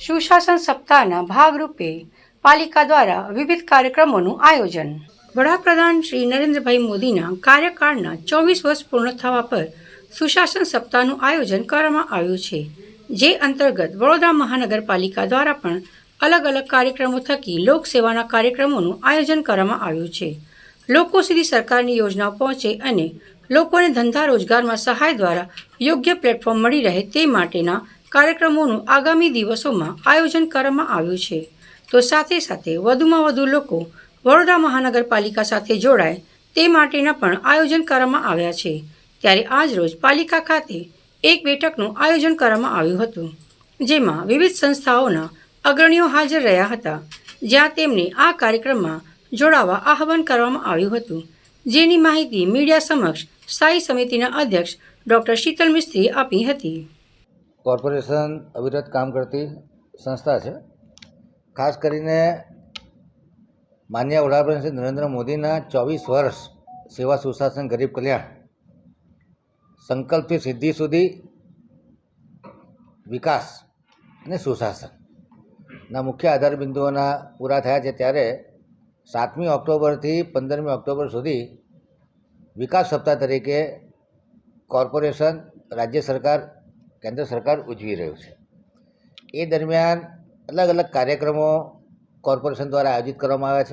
સુશાસન સપ્તાહના ભાગરૂપે પાલિકા દ્વારા વિવિધ કાર્યક્રમોનું આયોજન. વડાપ્રધાન શ્રી નરેન્દ્રભાઈ મોદીના કાર્યકાળના ચોવીસ વર્ષ પૂર્ણ થવા પર સુશાસન સપ્તાહનું આયોજન કરવામાં આવ્યું છે, જે અંતર્ગત વડોદરા મહાનગરપાલિકા દ્વારા પણ અલગ અલગ કાર્યક્રમો થકી લોકસેવાના કાર્યક્રમોનું આયોજન કરવામાં આવ્યું છે. લોકો સુધી સરકારની યોજનાઓ પહોંચે અને લોકોને ધંધા રોજગારમાં સહાય દ્વારા યોગ્ય પ્લેટફોર્મ મળી રહે તે માટેના કાર્યક્રમોનું આગામી દિવસોમાં આયોજન કરવામાં આવ્યું છે. તો સાથે સાથે વધુમાં વધુ લોકો વડોદરા મહાનગરપાલિકા સાથે જોડાય તે માટેના પણ આયોજન કરવામાં આવ્યા છે. ત્યારે આજરોજ પાલિકા ખાતે એક બેઠકનું આયોજન કરવામાં આવ્યું હતું, જેમાં વિવિધ સંસ્થાઓના અગ્રણીઓ હાજર રહ્યા હતા, જ્યાં તેમને આ કાર્યક્રમમાં જોડાવા આહવાન કરવામાં આવ્યું હતું. જેની માહિતી મીડિયા સમક્ષ સ્થાયી સમિતિના અધ્યક્ષ ડૉક્ટર શીતલ મિસ્ત્રીએ આપી હતી. કોર્પોરેશન અવિરત કામ કરતી સંસ્થા છે. ખાસ કરીને માન્ય વડાપ્રધાન શ્રી નરેન્દ્ર મોદીના ચોવીસ વર્ષ સેવા સુશાસન, ગરીબ કલ્યાણ સંકલ્પથી સિદ્ધિ સુધી વિકાસ અને સુશાસનના મુખ્ય આધાર બિંદુઓના પૂરા થયા છે ત્યારે સાતમી ઓક્ટોબરથી પંદરમી ઓક્ટોબર સુધી વિકાસ સપ્તાહ તરીકે કોર્પોરેશન, રાજ્ય સરકાર કેન્દ્ર સરકાર ઉજવી રહ્યું છે. એ દરમિયાન અલગ અલગ કાર્યક્રમો કોર્પોરેશન દ્વારા આયોજિત કરવામાં આવ્યા છે.